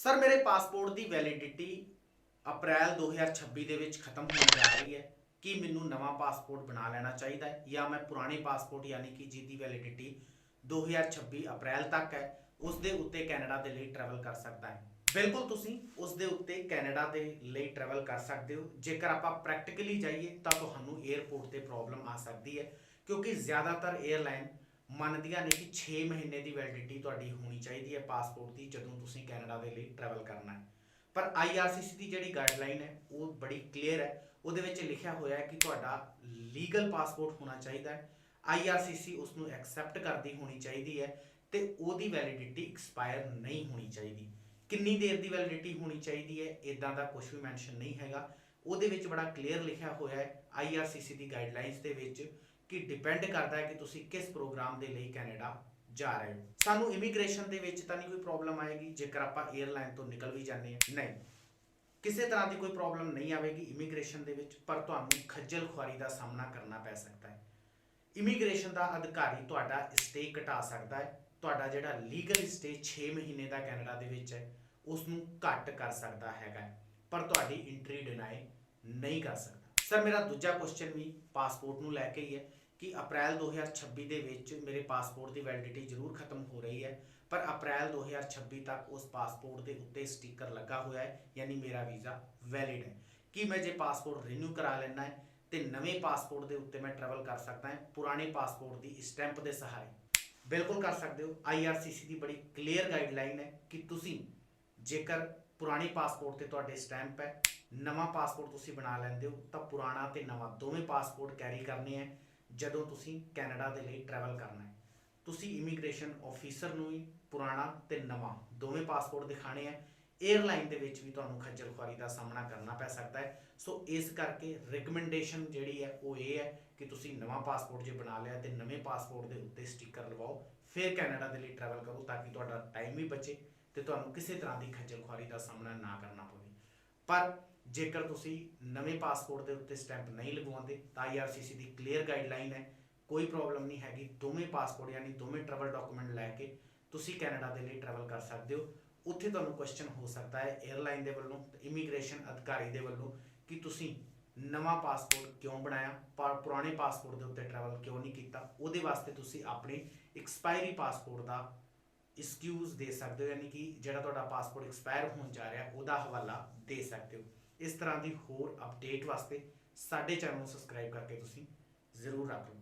Sir ਮੇਰੇ passport ਦੀ validity ਅਪ੍ਰੈਲ 2026 ਦੇ ਵਿੱਚ ਖਤਮ ਹੋਣ ਜਾ ਰਹੀ ਹੈ। ਕੀ ਮੈਨੂੰ ਨਵਾਂ ਪਾਸਪੋਰਟ ਬਣਾ ਲੈਣਾ ਚਾਹੀਦਾ ਹੈ ਜਾਂ ਮੈਂ ਪੁਰਾਣੇ ਪਾਸਪੋਰਟ ਯਾਨੀ ਕਿ ਜਿਹਦੀ ਵੈਲਿਡਿਟੀ 2026 ਅਪ੍ਰੈਲ ਤੱਕ ਹੈ, ਉਸ ਦੇ ਉੱਤੇ ਕੈਨੇਡਾ ਦੇ ਲਈ ਟਰੈਵਲ ਕਰ ਸਕਦਾ ਹੈ। ਬਿਲਕੁਲ ਤੁਸੀਂ ਉਸ ਦੇ ਉੱਤੇ ਕੈਨੇਡਾ ਦੇ ਲਈ ਟਰੈਵਲ ਕਰ ਸਕਦੇ ਹੋ। ਜੇਕਰ ਆਪਾਂ ਪ੍ਰੈਕਟੀਕਲੀ ਜਾਈਏ ਤਾਂ ਤੁਹਾਨੂੰ 에ਅਰਪੋਰਟ ਤੇ ਪ੍ਰੋਬਲਮ ਆ ਸਕਦੀ ਹੈ, ਕਿਉਂਕਿ ਜ਼ਿਆਦਾਤਰ 에ਅਰਲਾਈਨ ਮੰਨਦੀਆਂ ਨੇ ਕਿ 6 ਮਹੀਨੇ ਦੀ ਵੈਲਿਡਿਟੀ ਤੁਹਾਡੀ ਹੋਣੀ ਚਾਹੀਦੀ ਹੈ ਪਾਸਪੋਰਟ ਦੀ, ਜਦੋਂ ਤੁਸੀਂ ਕੈਨੇਡਾ ਦੇ ਲਈ ਟਰੈਵਲ ਕਰਨਾ ਹੈ। ਪਰ IRCC ਦੀ ਜਿਹੜੀ ਗਾਈਡਲਾਈਨ ਹੈ, ਉਹ ਬੜੀ ਕਲੀਅਰ ਹੈ। ਉਹਦੇ ਵਿੱਚ ਲਿਖਿਆ ਹੋਇਆ ਹੈ ਕਿ ਤੁਹਾਡਾ ਲੀਗਲ ਪਾਸਪੋਰਟ ਹੋਣਾ ਚਾਹੀਦਾ ਹੈ। IRCC ਉਸ ਨੂੰ ਐਕਸੈਪਟ ਕਰਦੀ ਹੋਣੀ ਚਾਹੀਦੀ ਹੈ ਤੇ ਉਹਦੀ ਵੈਲਿਡਿਟੀ ਐਕਸਪਾਇਰ ਨਹੀਂ ਹੋਣੀ ਚਾਹੀਦੀ। ਕਿੰਨੀ ਦੇਰ ਦੀ ਵੈਲਿਡਿਟੀ ਹੋਣੀ ਚਾਹੀਦੀ ਹੈ ਇਦਾਂ ਦਾ ਕੁਝ ਵੀ ਮੈਂਸ਼ਨ ਨਹੀਂ ਹੈਗਾ। ਉਹਦੇ ਵਿੱਚ ਬੜਾ ਕਲੀਅਰ ਲਿਖਿਆ ਹੋਇਆ ਹੈ IRCC ਦੀ ਗਾਈਡਲਾਈਨਸ ਦੇ ਵਿੱਚ ਕਿ ਡਿਪੈਂਡ ਕਰਦਾ ਹੈ ਕਿ ਤੁਸੀਂ ਕਿਸ ਪ੍ਰੋਗਰਾਮ ਦੇ ਲਈ ਕੈਨੇਡਾ ਜਾ ਰਹੇ ਹੋ। ਸਾਨੂੰ ਇਮੀਗ੍ਰੇਸ਼ਨ ਦੇ ਵਿੱਚ ਤਾਂ ਨਹੀਂ ਕੋਈ ਪ੍ਰੋਬਲਮ ਆਏਗੀ, ਜੇਕਰ ਆਪਾਂ 에ਅਰਲਾਈਨ ਤੋਂ ਨਿਕਲ ਵੀ ਜਾਂਦੇ ਹਾਂ। ਨਹੀਂ। ਕਿਸੇ ਤਰ੍ਹਾਂ ਦੀ ਕੋਈ ਪ੍ਰੋਬਲਮ ਨਹੀਂ ਆਵੇਗੀ ਇਮੀਗ੍ਰੇਸ਼ਨ ਦੇ ਵਿੱਚ, ਪਰ ਤੁਹਾਨੂੰ ਖੱਜਲ ਖੁਆਰੀ ਦਾ ਸਾਹਮਣਾ ਕਰਨਾ ਪੈ ਸਕਦਾ ਹੈ। ਇਮੀਗ੍ਰੇਸ਼ਨ ਦਾ ਅਧਿਕਾਰੀ ਤੁਹਾਡਾ ਸਟੇ ਘਟਾ ਸਕਦਾ ਹੈ। ਤੁਹਾਡਾ ਜਿਹੜਾ ਲੀਗਲ ਸਟੇ 6 ਮਹੀਨੇ ਦਾ ਕੈਨੇਡਾ ਦੇ ਵਿੱਚ ਹੈ ਉਸ ਨੂੰ ਘੱਟ ਕਰ ਸਕਦਾ ਹੈਗਾ ਪਰ ਤੁਹਾਡੀ ਐਂਟਰੀ ਡਿਨਾਈ ਨਹੀਂ ਕਰ ਸਕਦਾ। ਸਰ ਮੇਰਾ ਦੂਜਾ ਕੁਐਸਚਨ ਵੀ ਪਾਸਪੋਰਟ ਨੂੰ ਲੈ ਕੇ ਹੀ ਹੈ। ਕਿ ਅਪ੍ਰੈਲ 2026 ਦੇ ਵਿੱਚ ਮੇਰੇ ਪਾਸਪੋਰਟ ਦੀ ਵੈਲਿਡਿਟੀ ਜ਼ਰੂਰ ਖਤਮ ਹੋ ਰਹੀ ਹੈ, ਪਰ ਅਪ੍ਰੈਲ 2026 ਤੱਕ ਉਸ ਪਾਸਪੋਰਟ ਦੇ ਉੱਤੇ ਸਟicker ਲੱਗਾ ਹੋਇਆ ਹੈ, ਯਾਨੀ ਮੇਰਾ ਵੀਜ਼ਾ ਵੈਲਿਡ ਹੈ। ਕੀ ਮੈਂ ਜੇ ਪਾਸਪੋਰਟ ਰੀਨਿਊ ਕਰਾ ਲੈਣਾ ਹੈ, ਤੇ ਨਵੇਂ ਪਾਸਪੋਰਟ ਦੇ ਉੱਤੇ ਮੈਂ ਟਰੈਵਲ ਕਰ ਸਕਦਾ ਹਾਂ, ਪੁਰਾਣੇ ਪਾਸਪੋਰਟ ਦੀ ਸਟੈਂਪ ਦੇ ਸਹਾਰੇ? ਬਿਲਕੁਲ ਕਰ ਸਕਦੇ ਹੋ। IRCC ਦੀ ਬੜੀ ਕਲੀਅਰ ਗਾਈਡਲਾਈਨ ਹੈ ਕਿ ਤੁਸੀਂ ਜੇਕਰ ਪੁਰਾਣੇ ਪਾਸਪੋਰਟ ਤੇ ਤੁਹਾਡੇ ਸਟੈਂਪ ਹੈ, ਨਵਾਂ ਪਾਸਪੋਰਟ ਤੁਸੀਂ ਬਣਾ ਲੈਂਦੇ ਹੋ, ਤਾਂ ਪੁਰਾਣਾ ਤੇ ਨਵਾਂ ਦੋਵੇਂ ਪਾਸਪੋਰਟ ਕੈਰੀ ਕਰਨੇ ਹੈ। ਜਦੋਂ ਤੁਸੀਂ ਕੈਨੇਡਾ ਦੇ ਲਈ ਟਰੈਵਲ ਕਰਨਾ ਹੈ। ਤੁਸੀਂ ਇਮੀਗ੍ਰੇਸ਼ਨ ਆਫੀਸਰ ਨੂੰ ਹੀ ਪੁਰਾਣਾ ਤੇ ਨਵਾਂ ਦੋਵੇਂ ਪਾਸਪੋਰਟ ਦਿਖਾਣੇ ਆ ਏਅਰਲਾਈਨ ਦੇ ਵਿੱਚ ਵੀ ਤੁਹਾਨੂੰ ਖੱਜਲ ਖੁਆਰੀ ਦਾ ਸਾਹਮਣਾ ਕਰਨਾ ਪੈ ਸਕਦਾ ਹੈ। ਸੋ ਇਸ ਕਰਕੇ ਰეკਮੈਂਡੇਸ਼ਨ ਜਿਹੜੀ ਹੈ ਉਹ ਇਹ ਹੈ ਕਿ ਤੁਸੀਂ ਨਵਾਂ ਪਾਸਪੋਰਟ ਜੇ ਬਣਾ ਲਿਆ ਤੇ ਨਵੇਂ ਪਾਸਪੋਰਟ ਦੇ ਉੱਤੇ ਸਟicker ਲਵਾਓ। ਫਿਰ ਕੈਨੇਡਾ ਦੇ ਲਈ ਟਰੈਵਲ ਕਰੋ ਤਾਂ ਕਿ ਤੁਹਾਡਾ ਟਾਈਮ ਵੀ ਬਚੇ ਤੇ ਤੁਹਾਨੂੰ ਕਿਸੇ ਤਰ੍ਹਾਂ ਦੀ ਖੱਜਲ ਖੁਆਰੀ ਦਾ ਸਾਹਮਣਾ ਨਾ ਕਰਨਾ ਪਵੇ। ਪਰ ਜੇਕਰ ਤੁਸੀਂ ਨਵੇਂ ਪਾਸਪੋਰਟ ਦੇ ਉੱਤੇ ਸਟੈਂਪ ਨਹੀਂ ਲਗਵਾਉਂਦੇ, ਤਾਂ IRCC ਦੀ ਕਲੀਅਰ ਗਾਈਡਲਾਈਨ ਹੈ। ਕੋਈ ਪ੍ਰੋਬਲਮ ਨਹੀਂ ਹੈਗੀ। ਦੋਵੇਂ ਪਾਸਪੋਰਟ ਯਾਨੀ ਦੋਵੇਂ ਟਰੈਵਲ ਡਾਕੂਮੈਂਟ ਲੈ ਕੇ ਤੁਸੀਂ ਕੈਨੇਡਾ ਦੇ ਲਈ ਟਰੈਵਲ ਕਰ ਸਕਦੇ ਹੋ। ਉੱਥੇ ਤੁਹਾਨੂੰ ਕੁਐਸਚਨ ਹੋ ਸਕਦਾ ਹੈ 에ਅਰਲਾਈਨ ਦੇ ਵੱਲੋਂ ਇਮੀਗ੍ਰੇਸ਼ਨ ਅਧਿਕਾਰੀ ਦੇ ਵੱਲੋਂ ਕਿ ਤੁਸੀਂ ਨਵਾਂ ਪਾਸਪੋਰਟ ਕਿਉਂ ਬਣਾਇਆ ਪਰ ਪੁਰਾਣੇ ਪਾਸਪੋਰਟ ਦੇ ਉੱਤੇ ਟਰੈਵਲ ਕਿਉਂ ਨਹੀਂ ਕੀਤਾ? ਉਹਦੇ ਵਾਸਤੇ ਤੁਸੀਂ ਆਪਣੇ ਐਕਸਪਾਇਰੀ ਪਾਸਪੋਰਟ ਦਾ ਐਕਸਕਿਊਜ਼ ਦੇ ਸਕਦੇ ਹੋ, ਯਾਨੀ ਕਿ ਜਿਹੜਾ ਤੁਹਾਡਾ ਪਾਸਪੋਰਟ ਐਕਸਪਾਇਰ ਹੋਣ ਜਾ ਰਿਹਾ, ਉਹਦਾ ਹਵਾਲਾ ਦੇ ਸਕਦੇ ਹੋ। ਇਸ ਤਰ੍ਹਾਂ ਦੀ ਹੋਰ ਅਪਡੇਟ ਵਾਸਤੇ ਸਾਡੇ ਚੈਨਲ ਨੂੰ ਸਬਸਕ੍ਰਾਈਬ ਕਰਕੇ ਤੁਸੀਂ ਜ਼ਰੂਰ ਰੱਖ ਲਓ